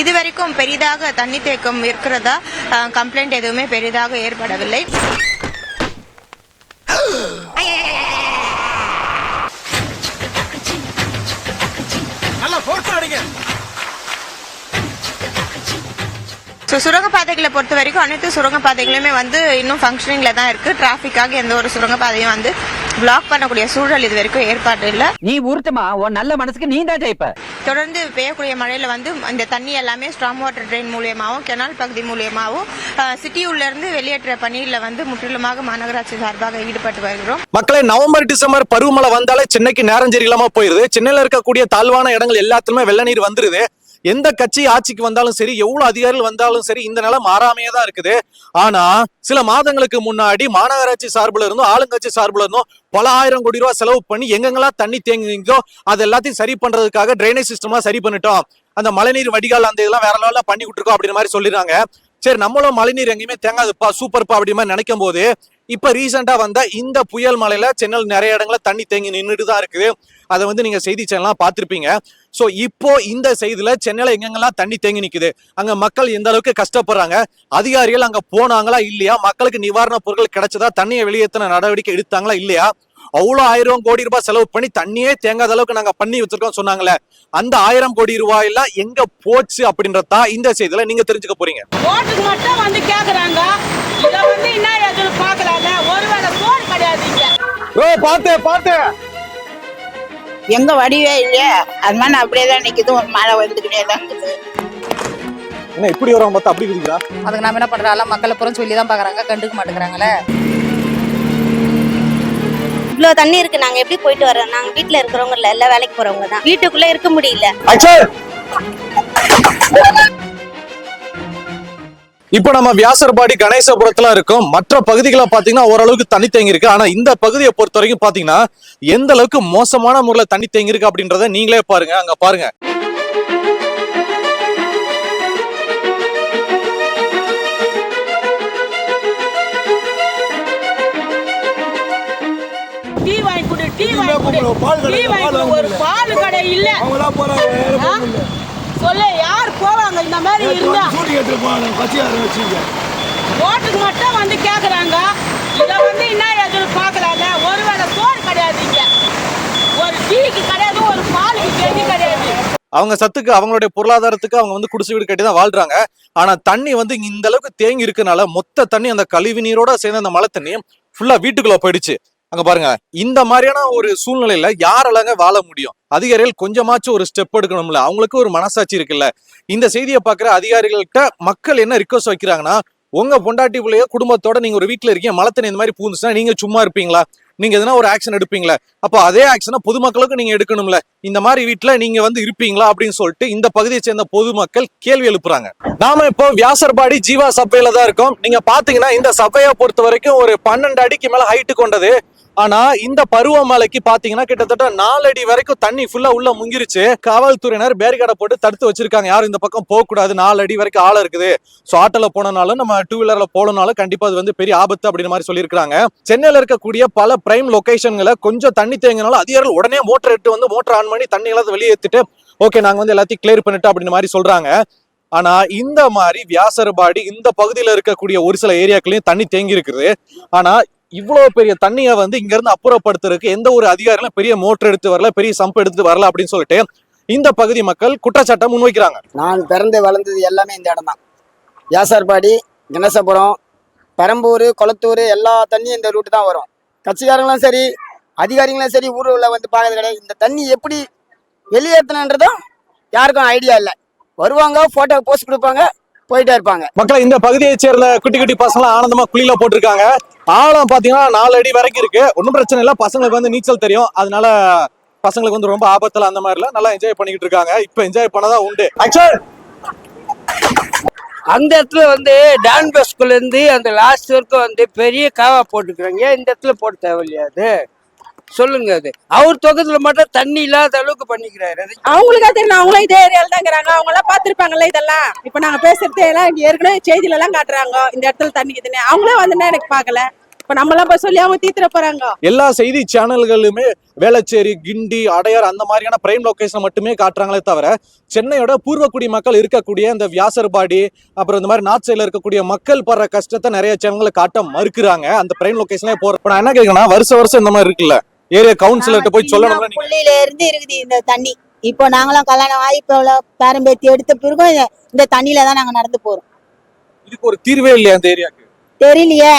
இது வரைக்கும் பெரிதாக தண்ணி தேக்கம் இருக்கிறதா? கம்ப்ளைண்ட் எதுவுமே பெரிதாக ஏற்படவில்லை. நல்லா போட்டு அடிங்க ஸோ சுரங்கப்பாதைகளை பொறுத்த வரைக்கும் அனைத்து சுரங்கப்பாதைகளுமே வந்து இன்னும் ஃபங்க்ஷனிங்ல தான் இருக்கு. டிராஃபிக்காக எந்த ஒரு சுரங்கப்பாதையும் வந்து பிளாக் பண்ணக்கூடிய சூழல் இது வரைக்கும் ஏற்பாடு இல்லை. நீ உருட்டுமா? உன் நல்ல மனசுக்கு நீ தான் ஜெயிப்ப தொடர்ந்து பெய்யக்கூடிய மழையில வந்து இந்த தண்ணி எல்லாமே ஸ்ட்ராங் வாட்டர் ட்ரெயின் மூலியமாகவும் கெனால் பகுதி மூலியமாகவும் சிட்டி உள்ள இருந்து வெளியேற்ற பணியில வந்து முற்றிலுமாக மாநகராட்சி சார்பாக ஈடுபட்டு வருகிறோம். மக்களே நவம்பர் டிசம்பர் பருவமழை வந்தாலே சென்னைக்கு நேரம் சரியில்லாம போயிருது. சென்னையில இருக்கக்கூடிய தாழ்வான இடங்கள் எல்லாத்துலயுமே வெள்ள நீர் வந்துருது. எந்த கட்சி ஆட்சிக்கு வந்தாலும் சரி எவ்வளவு அதிகாரிகள் வந்தாலும் சரி இந்த நிலை மாறாமையே தான் இருக்குது. ஆனா சில மாதங்களுக்கு முன்னாடி மாநகராட்சி சார்பில் இருந்தும் ஆளுங்கட்சி சார்பில் இருந்தும் பல ஆயிரம் கோடி ரூபாய் செலவு பண்ணி எங்கெங்கெல்லாம் தண்ணி தேங்குதோ அது எல்லாத்தையும் சரி பண்றதுக்காக ட்ரைனேஜ் சிஸ்டம்லாம் சரி பண்ணிட்டோம். அந்த மழைநீர் வடிகால் அந்த இதெல்லாம் வேற லெவலில் பண்ணி விட்டுருக்கோம் அப்படின்ற மாதிரி சொல்லிடுறாங்க. சரி நம்மளும் மழைநீர் எங்கேயுமே தேங்காதுப்பா சூப்பர்ப்பா அப்படி நினைக்கும் போது இப்ப ரீசெண்டா வந்த இந்த புயல் மலையில சென்னையில் நிறைய இடங்களில் தண்ணி தேங்கி நின்றுட்டு தான் இருக்குது. அதை வந்து நீங்க செய்தி சேனலாம் பார்த்துருப்பீங்க. ஸோ இப்போ இந்த செய்தியில சென்னையில எங்கெங்கெல்லாம் தண்ணி தேங்கி நிற்குது அங்க மக்கள் எந்த அளவுக்கு கஷ்டப்படுறாங்க? அதிகாரிகள் அங்க போனாங்களா இல்லையா? மக்களுக்கு நிவாரண பொருட்கள் கிடைச்சதா? தண்ணியை வெளியேற்றின நடவடிக்கை எடுத்தாங்களா இல்லையா? அவ்வளோ ஆயிரம் கோடி ரூபாய் செலவு பண்ணி தண்ணியே தேங்காத அளவுக்கு நாங்க பண்ணி வச்சிருக்கோம் சொன்னாங்களே அந்த ஆயிரம் கோடி ரூபாய் எல்லாம் எங்க போச்சு அப்படின்றதா இந்த செய்தியில நீங்க தெரிஞ்சுக்க போறீங்க. ஓட்டுக்கு மட்டும் வந்து கேக்குறாங்க. இத வந்து என்ன எதுவும் பாக்கலாங்க ஒருவேளை சோறு கிடையாது இங்க ஓ பாத்து பாத்து. எங்க வடிவே இல்லையா. அது மாதிரி அப்படியே தான் நிக்குது. ஒரு மழை வந்துக்கிட்டே தான் இருக்குது. என்ன இப்படி வரும் பார்த்தா அப்படி இருக்குதா அதுக்கு நாம என்ன பண்றோம்? எல்லாம் மக்களை புறம் சொல்லி தான் பாக்குறாங்க கண்டுக்க மாட்டேங்கிறாங்களே. இவ்வளோ தண்ணி இருக்கு நாங்க எப்படி போயிட்டு வரோம் நாங்க வீட்டில் இருக்கிறவங்க இல்ல எல்லாம் வேலைக்கு போறவங்க தான். வீட்டுக்குள்ள இருக்க முடியல. இப்போ நம்ம வியாசர்பாடி கணேசபுரத்துல இருக்கோம். மற்ற பகுதிகளை பாத்தீங்கன்னா ஓரளவுக்கு தண்ணி தேங்கி இருக்கு ஆனா இந்த பகுதியை பொறுத்த வரைக்கும் பாத்தீங்கன்னா எந்த அளவுக்கு மோசமான முறையில் தண்ணி தேங்கி இருக்கு அப்படின்றத நீங்களே பாருங்க. அங்க பாருங்க. ஒரு பால் கடை இல்ல. ஆ? சொல்லு யார் போவாங்க? இந்த மாதிரி இருந்தா ஓட்டுக்கு மட்டும் வந்து கேக்குறாங்க. இத வந்து என்ன எதுவும் பாக்கலாங்க ஒருவேளை சோறு கிடையாது இங்க ஒரு டீக்கு கிடையாது ஒரு பாலுக்கு கெதி கிடையாது. அவங்க சத்துக்கு அவங்களுடைய பொருளாதாரத்துக்கு அவங்க வந்து குடிசை வீடு கட்டி தான் வாழ்றாங்க. ஆனா தண்ணி வந்து இந்த அளவுக்கு தேங்கி இருக்கனால மொத்த தண்ணி அந்த கழிவு நீரோட சேர்ந்த அந்த மழை தண்ணி ஃபுல்லா வீட்டுக்குள்ள போயிடுச்சு. அங்க பாருங்க. இந்த மாதிரியான ஒரு சூழ்நிலையில யாராலங்க வாழ முடியும்? அதிகாரிகள் கொஞ்சமாச்சும் ஒரு ஸ்டெப் எடுக்கணும்ல. அவங்களுக்கு ஒரு மனசாட்சி இருக்குல்ல. இந்த செய்தியை பாக்குற அதிகாரிகள்கிட்ட மக்கள் என்ன ரிக்வஸ்ட் வைக்கிறாங்கன்னா உங்க பொண்டாட்டி பிள்ளைய குடும்பத்தோட நீங்க ஒரு வீட்டுல இருக்கீங்க. மழை இந்த மாதிரி பூந்துச்சுன்னா நீங்க சும்மா இருப்பீங்களா? நீங்க எதனா ஒரு ஆக்ஷன் எடுப்பீங்களா? அப்போ அதே ஆக்ஷனை பொதுமக்களுக்கு நீங்க எடுக்கணும்ல. இந்த மாதிரி வீட்டுல நீங்க வந்து இருப்பீங்களா? அப்படின்னு சொல்லிட்டு இந்த பகுதியை சேர்ந்த பொதுமக்கள் கேள்வி எழுப்புறாங்க. நாம இப்போ வியாசர்பாடி ஜீவா சபையில தான் இருக்கோம். நீங்க பாத்தீங்கன்னா இந்த சபையை பொறுத்த வரைக்கும் ஒரு பன்னெண்டு அடிக்கு மேல ஹைட்டு கொண்டது. ஆனா இந்த பருவமழைக்கு பாத்தீங்கன்னா கிட்டத்தட்ட நாலடி வரைக்கும் தண்ணி ஃபுல்லா உள்ள முங்கிருச்சு. காவல்துறையினர் பேரிகார்டை போட்டு தடுத்து வச்சிருக்காங்க. யாரும் இந்த பக்கம் போக கூடாது நாலடி வரைக்கும் ஆழம் இருக்குது. ஸோ ஆட்டோல போனனாலும் நம்ம டூ வீலர்ல போனனாலும் கண்டிப்பா அது வந்து பெரிய ஆபத்து அப்படின்னு மாதிரி சொல்லியிருக்காங்க சென்னையில இருக்கக்கூடிய பல பிரைம் லொகேஷன்களை கொஞ்சம் தண்ணி தேங்கினாலும் அதிகாரிகள் உடனே மோட்டர் எடுத்து வந்து மோட்டர் ஆன் பண்ணி தண்ணி எல்லாத்தையும் வெளியேற்றிட்டு ஓகே நாங்க வந்து எல்லாத்தையும் கிளியர் பண்ணிட்டோம் அப்படின்னு மாதிரி சொல்றாங்க. ஆனா இந்த மாதிரி வியாசர்பாடி இந்த பகுதியில இருக்கக்கூடிய ஒரு சில ஏரியாக்களையும் தண்ணி தேங்கி இருக்குது ஆனா இவ்வளவு பெரிய தண்ணியை வந்து இங்க இருந்து அப்புறப்படுத்துறதுக்கு எந்த ஒரு அதிகாரிகளும் பெரிய மோட்டர் எடுத்து வரல பெரிய சம்ப் எடுத்து வரல அப்படின்னு சொல்லிட்டு இந்த பகுதி மக்கள் குற்றச்சாட்டை முன்வைக்கிறாங்க. நான் பிறந்து வளர்ந்தது எல்லாமே இந்த இடம் தான். வியாசார்பாடி கணேசபுரம் பெரம்பூர் கொளத்தூர் எல்லா தண்ணியும் இந்த ரூட்டு தான் வரும். கட்சிக்காரங்களும் சரி அதிகாரிகளும் சரி ஊரில் வந்து பார்க்கறது கிடையாது. இந்த தண்ணி எப்படி வெளியேற்றணுன்றதும் யாருக்கும் ஐடியா இல்லை. வருவாங்க ஃபோட்டோ போஸ்ட் கொடுப்பாங்க போயிட்டே இருப்பாங்க. மக்களை இந்த பகுதியை சேர்ந்த குட்டி குட்டி பசங்க ஆனந்தமா குழியில போட்டிருக்காங்க. ஆழம் பாத்தீங்கன்னா நாலு அடி வரைக்கும் இருக்கு. ஒன்றும் பிரச்சனை இல்லை. பசங்களுக்கு வந்து நீச்சல் தெரியும். அதனால பசங்களுக்கு வந்து ரொம்ப ஆபத்துல அந்த மாதிரில நல்லா என்ஜாய் பண்ணிக்கிட்டு இருக்காங்க. இப்போ என்ஜாய் பண்ணதான் உண்டு. ஆக்சுவல் அந்த இடத்துல வந்து டான் பஸ்குல இருந்து அந்த லாஸ்ட் வரைக்கும் வந்து பெரிய காவா போட்டுக்கிறாங்க. இந்த இடத்துல போட தேவையில்லையா அது? சொல்லுங்க அது. அவர் தொகுதியில மட்டும் தண்ணி இல்லாத அளவுக்கு பண்ணிக்கிறாரு. அவங்களுக்கா தெரியும். அவங்களும் இதே ஏரியால தாங்கிறாங்க அவங்க எல்லாம் பாத்திருப்பாங்கல்ல இதெல்லாம். இப்ப நாங்க பேசுறது எல்லாம் இங்க ஏற்கனவே செய்தியில எல்லாம் காட்டுறாங்க. இந்த இடத்துல தண்ணி இருக்குதுன்னு அவங்களே வந்து எனக்கு பாக்கல இப்ப நம்ம எல்லாம் போய் சொல்லி அவங்க தீத்துற போறாங்க. எல்லா செய்தி சேனல்களுமே வேளச்சேரி கிண்டி அடையார் அந்த மாதிரியான பிரைம் லொகேஷன் மட்டுமே காட்டுறாங்களே தவிர சென்னையோட பூர்வக்குடி மக்கள் இருக்கக்கூடிய இந்த வியாசர்பாடி அப்புறம் இந்த மாதிரி நார்த் சைடுல இருக்கக்கூடிய மக்கள் படுற கஷ்டத்தை நிறைய சேனல்களை காட்ட மறுக்கிறாங்க. அந்த பிரைம் லொகேஷனே போற நான் என்ன கேட்கறேன்னா வருஷம் வருஷம் இந்த மாதிரி இருக்குல்ல. ஏரியா கவுன்சிலர்கிட்ட போய் சொல்லணும்ல நீங்க புள்ளியில இருந்து இருக்குது இந்த தண்ணி. இப்போ நாங்களும் கல்யாணம் ஆகி இப்போ பேரம்பேத்தி எடுத்த பிறகும் இந்த- தண்ணியில தான் நாங்க நடந்து போறோம். இதுக்கு ஒரு தீர்வே இல்லையா அந்த ஏரியாக்கு தெரியலையே.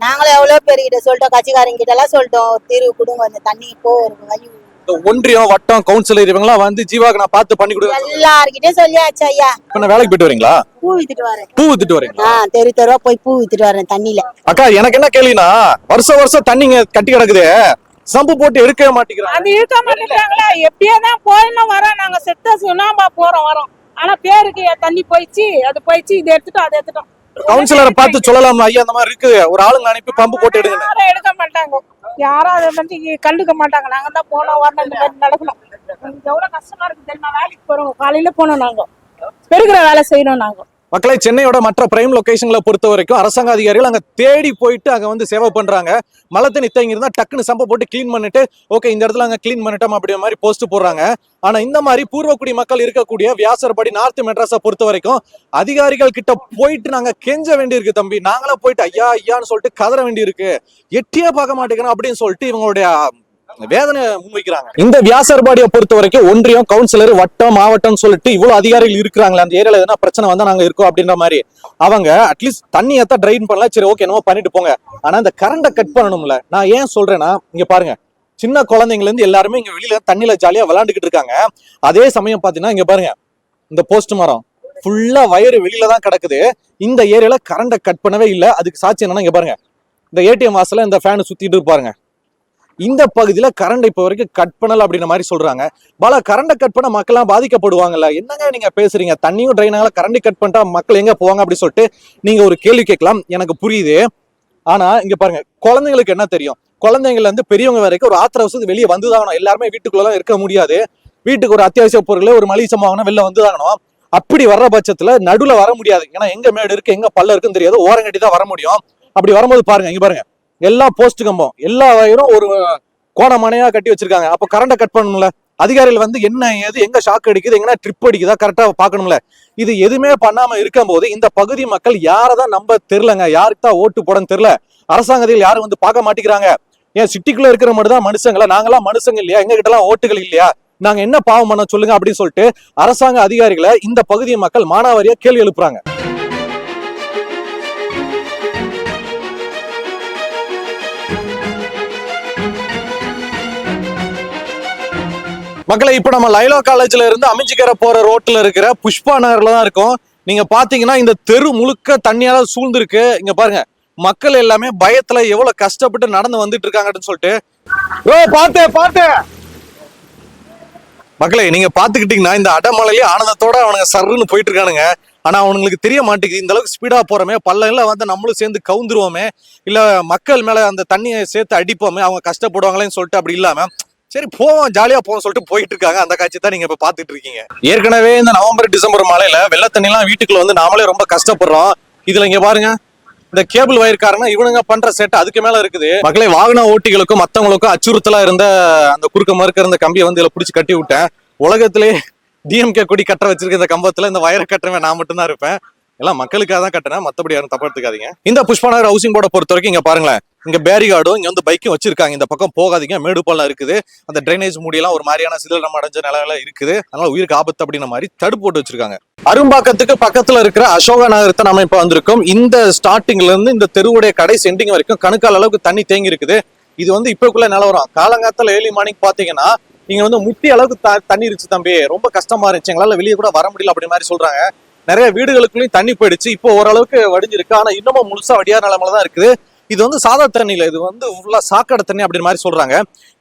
நாங்களும் எவ்வளவு பேர்கிட்ட சொல்லிட்டோம் கட்சிக்காரங்க கிட்ட எல்லாம் சொல்லிட்டோம் தீர்வு கொடுங்க இந்த தண்ணி போ ஒரு வழி இந்த ஒன்றியம் வட்டம் கவுன்சிலர் இவங்கெல்லாம் வந்து ஜீவாக்கு நான் பார்த்து பண்ணி கொடுங்க. எல்லார்கிட்டயும் சொல்லியாச்சு ஐயா. இப்ப நான் வேலைக்கு போயிட்டு வரீங்களா? பூ வித்துட்டு வரேன். பூ வித்துட்டு வரீங்களா? ஆ தெரு தெருவா போய் பூ வித்துட்டு வரேன் தண்ணியில. அக்கா எனக்கு என்ன கேள்வினா வருஷம் வருஷம் தண்ணிங்க கட்டி கிடக்குது. சம்பு போட்டு எடுக்கவே மாட்டேங்கிறாங்க. அது இருக்க மாட்டேங்கிறாங்களா? எப்படியே தான் போயிடணும் வரோம். நாங்க செத்த சுனாம்பா போறோம் வரோம். ஆனா பேருக்கு தண்ணி போயிடுச்சு அது போயிடுச்சு இது எடுத்துட்டோம் அதை எடுத்துட்டோம். கவுன்சிலரை பார்த்து சொல்லலாம் ஐயா அந்த மாதிரி இருக்குது. ஒரு ஆளுங்க அனுப்பி பம்பு போட்டு எடுங்க. யாரும் எடுக்க மாட்டாங்க. யாரும் அதை பத்தி கண்டுக்க மாட்டாங்க. நாங்க தான் போனோம் வரணும் இந்த மாதிரி நடக்கணும். எவ்வளவு கஷ்டமா இருக்கு தெரியுமா? வேலைக்கு போறோம். காலையில போனோம் நாங்க. பெருக்கிற வேலை செய்யணும் நாங்க. மக்களை சென்னையோட மற்ற பிரைம் லொகேஷன்களை பொறுத்த வரைக்கும் அரசாங்க அதிகாரிகள் அங்க தேடி போயிட்டு அங்க வந்து சேவை பண்றாங்க. மழை தண்ணி தேங்கி இருந்தா டக்குன்னு சம்பை போட்டு க்ளீன் பண்ணிட்டு ஓகே இந்த இடத்துல அங்க க்ளீன் பண்ணிட்டோம் அப்படிங்கிற மாதிரி போஸ்ட் போடுறாங்க. ஆனா இந்த மாதிரி பூர்வக்குடி மக்கள் இருக்கக்கூடிய வியாசர்படி நார்த் மெட்ராஸை பொறுத்த வரைக்கும் அதிகாரிகள் கிட்ட போயிட்டு நாங்க கெஞ்ச வேண்டியிருக்கு தம்பி. நாங்களா போயிட்டு ஐயா ஐயான்னு சொல்லிட்டு கதற வேண்டியிருக்கு. எட்டியே பார்க்க மாட்டேங்கிறோம் அப்படின்னு சொல்லிட்டு இவங்களுடைய வேதனை முன்வைக்கிறாங்க. இந்த வியாசர்பாடியை பொறுத்த வரைக்கும் ஒன்றியம் கவுன்சிலர் வட்டம் மாவட்டம் சொல்லிட்டு இவ்வளவு அதிகாரிகள் இருக்கிறாங்களே அந்த ஏரியால எதனா பிரச்சனை வந்தா நாங்க இருக்கோம் அப்படின்ற மாதிரி. அவங்க அட்லீஸ்ட் தண்ணி எத்தான் ட்ரைன் பண்ணலாம் சரி ஓகே என்னமோ பண்ணிட்டு போங்க. ஆனா இந்த கரண்டை கட் பண்ணணும்ல. நான் ஏன் சொல்றேன்னா இங்க பாருங்க. சின்ன குழந்தைங்கல இருந்து எல்லாருமே இங்க வெளியில தண்ணியில ஜாலியா விளாண்டுக்கிட்டு இருக்காங்க. அதே சமயம் பாத்தீங்கன்னா இங்க பாருங்க. இந்த போஸ்ட் மரம். ஃபுல்லா வயரு வெளியில தான் கிடக்குது. இந்த ஏரியால கரண்டை கட் பண்ணவே இல்லை. அதுக்கு சாட்சி என்னன்னா இங்க பாருங்க. இந்த ஏடிஎம் வாசல இந்த ஃபேன் சுத்திட்டு இருப்பாருங்க. இந்த பகுதியில் கரண்ட் இப்போ வரைக்கும் கட் பண்ணல அப்படின்ற மாதிரி சொல்றாங்க. பல கரண்டை கட் பண்ண மக்கள்லாம் பாதிக்கப்படுவாங்கல்ல? என்னங்க நீங்க பேசுறீங்க? தண்ணியும் ட்ரைனால கரண்டை கரண்ட் கட் பண்ணிட்டா மக்கள் எங்க போவாங்க அப்படி சொல்லிட்டு நீங்க ஒரு கேள்வி கேட்கலாம். எனக்கு புரியுது. ஆனா இங்க பாருங்க குழந்தைங்களுக்கு என்ன தெரியும்? குழந்தைங்கள இருந்து பெரியவங்க வரைக்கும் ஒரு ஆத்திர அவசரத்துக்கு வெளியே வந்துதாகணும் எல்லாருமே வீட்டுக்குள்ளலாம் இருக்க முடியாது. வீட்டுக்கு ஒரு அத்தியாவசிய பொருள் ஒரு மளிகை சாமான் வெளில வந்துதாகணும் அப்படி வர்ற பட்சத்துல நடுவில் வர முடியாது. ஏன்னா எங்க மேடு இருக்கு எங்க பல்ல இருக்குன்னு தெரியாது. ஓரங்கட்டி தான் வர முடியும். அப்படி வரும்போது பாருங்க இங்க பாருங்க. எல்லா போஸ்ட் கம்பம் எல்லா வயரும் ஒரு கோணமனையா கட்டி வச்சிருக்காங்க. அப்ப கரண்டை கட் பண்ணணும்ல? அதிகாரிகள் வந்து என்ன ஏது எங்க ஷாக் அடிக்குது எங்கன்னா ட்ரிப் அடிக்குதா கரெக்டா பார்க்கணும்ல? இது எதுவுமே பண்ணாம இருக்கும்போது இந்த பகுதி மக்கள் யாரை தான் நம்ப தெரிலங்க யாருக்கு தான் ஓட்டு போடன்னு தெரியல. அரசாங்கத்தில் யாரும் வந்து பார்க்க மாட்டேங்கிறாங்க. ஏன் சிட்டிக்குள்ள இருக்கிற மட்டும் தான் மனுஷங்களா நாங்களாம் மனுஷங்க இல்லையா? எங்க கிட்ட எல்லாம் ஓட்டுகள் இல்லையா? நாங்க என்ன பாவம் பண்ண சொல்லுங்க அப்படின்னு சொல்லிட்டு அரசாங்க அதிகாரிகளை இந்த பகுதி மக்கள் மானாவாரியா கேள்வி எழுப்புறாங்க. மக்களை இப்ப நம்ம லைலா காலேஜ்ல இருந்து அமைஞ்சிக்கர போற ரோட்ல இருக்கிற புஷ்பா நகர்ல தான் இருக்கும். நீங்க பாத்தீங்கன்னா இந்த தெரு முழுக்க தண்ணியால சூழ்ந்திருக்கு. இங்க பாருங்க மக்கள் எல்லாமே பயத்துல எவ்வளவு கஷ்டப்பட்டு நடந்து வந்துட்டு இருக்காங்கன்னு சொல்லிட்டு. ஓ பாத்து பாத்து. மக்களே நீங்க பாத்துக்கிட்டீங்கன்னா இந்த அடமலையிலே ஆனந்தத்தோட அவனுங்க சர்ருன்னு போயிட்டு இருக்கானுங்க. ஆனா அவனுங்களுக்கு தெரிய மாட்டேங்குது இந்த அளவுக்கு ஸ்பீடா போறோமே. பல்ல வந்து நம்மளும் சேர்ந்து கவுந்துருவோமே. இல்ல மக்கள் மேல அந்த தண்ணியை சேர்த்து அடிப்போமே. அவங்க கஷ்டப்படுவாங்களேன்னு சொல்லிட்டு அப்படி இல்லாம சரி போவோம் ஜாலியா போவோம் சொல்லிட்டு போயிட்டு இருக்காங்க அந்த காட்சி தான் நீங்க இப்ப பாத்துட்டு இருக்கீங்க ஏற்கனவே இந்த நவம்பர் டிசம்பர் மழையில வெள்ள தண்ணி எல்லாம் வீட்டுக்குள்ள வந்து நாமளே ரொம்ப கஷ்டப்படுறோம். இதுல இங்க பாருங்க இந்த கேபிள் வயர் காரணம் இவனுங்க பண்ற செட் அதுக்கு மேல இருக்குது. மக்களை வாகன ஓட்டிகளுக்கும் மத்தவங்களுக்கும் அச்சுறுத்தலா இருந்த அந்த குறுக்க மறுக்க இருந்த கம்பியை வந்து இதுல புடிச்சு கட்டி விட்டேன். உலகத்திலே டிஎம்கே கொடி கட்ட வச்சிருக்க இந்த கம்பத்துல இந்த வயரை கட்டுறவன் நான் மட்டும்தான் இருப்பேன். எல்லாம் மக்களுக்காக தான் கட்டினேன் மத்தபடி யாரும் தப்பா எடுத்துக்காதீங்க. இந்த புஷ்பநகர் ஹவுசிங் போர்டை பொறுத்த வரைக்கும் இங்க பாருங்களேன். இங்க பேரிகார்டும் இங்க வந்து பைக்கும் வச்சிருக்காங்க. இந்த பக்கம் போகாதீங்க. மேடு பள்ளம் இருக்குது. அந்த ட்ரைனேஜ் மூடியெல்லாம் ஒரு மாதிரியான சிதலம் அடைஞ்ச நிலையில இருக்குது. அதனால உயிருக்கு ஆபத்து அப்படின்ற மாதிரி தடுப்பு போட்டு வச்சிருக்காங்க. அரும்பாக்கத்துக்கு பக்கத்துல இருக்கிற அசோகா நகரத்தை நம்ம இப்ப வந்திருக்கோம். இந்த ஸ்டார்டிங்ல இருந்து இந்த தெருவுடைய கடை சென்டிங் வரைக்கும் கணுக்கால் அளவுக்கு தண்ணி தேங்கி இருக்குது. இது வந்து இப்பக்குள்ள நிலவரம் காலங்காத்தால ஏழு மணிக்கு பாத்தீங்கன்னா நீங்க வந்து முட்டி அளவுக்கு த- தண்ணி இருந்துச்சு தம்பி. ரொம்ப கஷ்டமா இருந்துச்சு. எங்களால வெளியே கூட வர முடியல அப்படி மாதிரி சொல்றாங்க. நிறைய வீடுகளுக்குள்ளயும் தண்ணி போயிடுச்சு. இப்போ ஓரளவுக்கு வடிஞ்சிருக்கு. ஆனா இன்னமும் முழுசா வடியாத நிலைமையில தான் இருக்குது. இது வந்து சாதா தண்ணி இது வந்து ஃபுல்லாக சாக்கடை தண்ணி அப்படின்ற மாதிரி சொல்கிறாங்க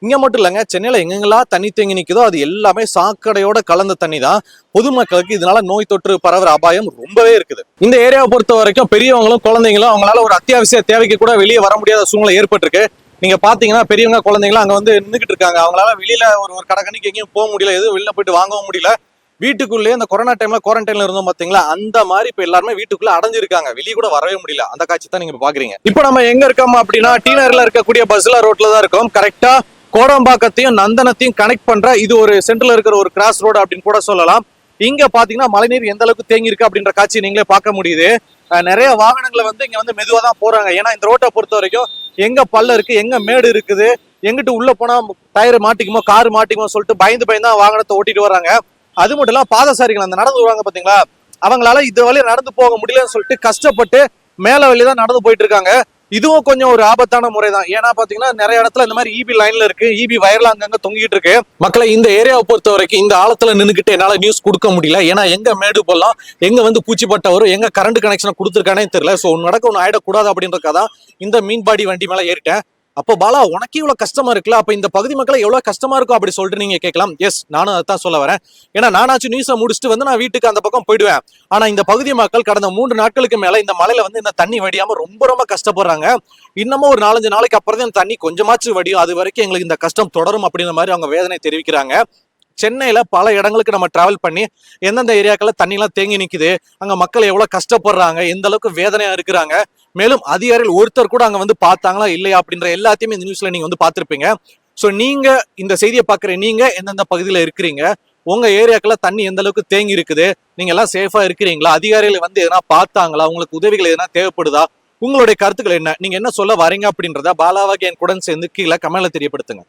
இங்கே மட்டும் இல்லைங்க சென்னையில் எங்கெங்கெல்லாம் தண்ணி தேங்கி நிற்குதோ அது எல்லாமே சாக்கடையோட கலந்த தண்ணி தான். பொதுமக்களுக்கு இதனால நோய் தொற்று பரவுற அபாயம் ரொம்பவே இருக்குது. இந்த ஏரியாவை பொறுத்த வரைக்கும் பெரியவங்களும் குழந்தைங்களும் அவங்களால ஒரு அத்தியாவசிய தேவைக்கு கூட வெளியே வர முடியாத சூழ்நிலை ஏற்பட்டிருக்கு. நீங்க பாத்தீங்கன்னா பெரியவங்க குழந்தைங்களும் அங்க வந்து நின்றுக்கிட்டு இருக்காங்க. அவங்களால வெளியில ஒரு ஒரு கடைக்கணிக்கு எங்கேயும் போக முடியல எதுவும் வெளில போயிட்டு வாங்கவும் முடியல. வீட்டுக்குள்ளேயே அந்த கொரோனா டைம்ல குவாரண்டைன்ல இருந்தோம் பாத்தீங்களா? அந்த மாதிரி இப்ப எல்லாருமே வீட்டுக்குள்ள அடைஞ்சிருக்காங்க. வெளியே கூட வரவே முடியல. அந்த காட்சி தான் நீங்க பாக்குறீங்க. இப்போ நம்ம எங்க இருக்கோம் அப்படின்னா டி நகர்ல இருக்கக்கூடிய பஸ்ல ரோட்ல தான் இருக்கோம். கரெக்டா கோடம்பாக்கத்தையும் நந்தனத்தையும் கனெக்ட் பண்ற இது ஒரு சென்டர்ல இருக்கிற ஒரு கிராஸ் ரோடு அப்படின்னு கூட சொல்லலாம். இங்க பாத்தீங்கன்னா மழைநீர் எந்த அளவுக்கு தேங்கி இருக்கு அப்படின்ற காட்சி நீங்களே பார்க்க முடியுது. நிறைய வாகனங்களை வந்து இங்க வந்து மெதுவா தான் போறாங்க. ஏன்னா இந்த ரோட்டை பொறுத்த வரைக்கும் எங்க பல்ல இருக்கு எங்க மேடு இருக்குது எங்கிட்டு உள்ள போனா டயர் மாட்டிக்குமோ கார் மாட்டிக்குமோ சொல்லிட்டு பயந்து பயந்து தான் வாகனத்தை ஓட்டிட்டு வராங்க அது மட்டும் இல்லாம பாதசாரிகள் அந்த நடந்து வருவாங்க பாத்தீங்களா? அவங்களால இது வழியா நடந்து போக முடியலன்னு சொல்லிட்டு கஷ்டப்பட்டு மேல வழி தான் நடந்து போயிட்டு இருக்காங்க. இதுவும் கொஞ்சம் ஒரு ஆபத்தான முறை தான் ஏன்னா பாத்தீங்கன்னா நிறைய இடத்துல இந்த மாதிரி இபி லைன்ல இருக்கு. இபி வயர்ல அங்கங்க தொங்கிட்டு இருக்கு. மக்களை இந்த ஏரியாவை பொறுத்த வரைக்கும் இந்த ஆழத்துல நின்றுக்கிட்டு என்னால நியூஸ் கொடுக்க முடியல. ஏன்னா எங்க மேடு போடலாம் எங்க வந்து பூச்சிப்பட்ட வரும் எங்க கரண்ட் கனெக்ஷன் கொடுத்துருக்கானே தெரியல. சோ நடக்க ஒன்னு ஆயிடக்கூடாது அப்படின்றக்காதான் இந்த மீன்பாடி வண்டி மேல ஏறிட்டேன். அப்போ பாலா உனக்கு இவ்வளவு கஷ்டமா இருக்குல்ல? அப்ப இந்த பகுதி மக்களை எவ்வளவு கஷ்டமா இருக்கும் அப்படி சொல்லிட்டு நீங்க கேட்கலாம். எஸ் நானும் அதான் சொல்ல வரேன். ஏன்னா நானாச்சும் நியூஸை முடிச்சுட்டு வந்து நான் வீட்டுக்கு அந்த பக்கம் போயிடுவேன். ஆனா இந்த பகுதி மக்கள் கடந்த மூன்று நாட்களுக்கு மேல இந்த மலையில வந்து இந்த தண்ணி வடியாம ரொம்ப ரொம்ப கஷ்டப்படுறாங்க. இன்னமும் ஒரு நாலஞ்சு நாளைக்கு அப்புறம் தான் தண்ணி கொஞ்சமாச்சும் வடியும். அது வரைக்கும் எங்களுக்கு இந்த கஷ்டம் தொடரும் அப்படின்ற மாதிரி அவங்க வேதனை தெரிவிக்கிறாங்க. சென்னையில் பல இடங்களுக்கு நம்ம டிராவல் பண்ணி எந்தெந்த ஏரியாக்களில் தண்ணிலாம் தேங்கி நிற்குது அங்கே மக்கள் எவ்வளோ கஷ்டப்படுறாங்க எந்த அளவுக்கு வேதனையாக இருக்கிறாங்க மேலும் அதிகாரிகள் ஒருத்தர் கூட அங்கே வந்து பார்த்தாங்களா இல்லையா அப்படின்ற எல்லாத்தையுமே இந்த நியூஸில் நீங்கள் வந்து பார்த்துருப்பீங்க. ஸோ நீங்கள் இந்த செய்தியை பார்க்குற நீங்கள் எந்தெந்த பகுதியில் இருக்கிறீங்க உங்க ஏரியாக்குள்ள தண்ணி எந்த அளவுக்கு தேங்கி இருக்குது நீங்க எல்லாம் சேஃபா இருக்கிறீங்களா அதிகாரிகள் வந்து எதனா பார்த்தாங்களா உங்களுக்கு உதவிகள் எதனா தேவைப்படுதா உங்களுடைய கருத்துக்கள் என்ன நீங்க என்ன சொல்ல வரீங்க அப்படின்றத பாலாவாக என் கூட சேர்ந்து கீழே கமெண்ட்ல தெரியப்படுத்துங்க.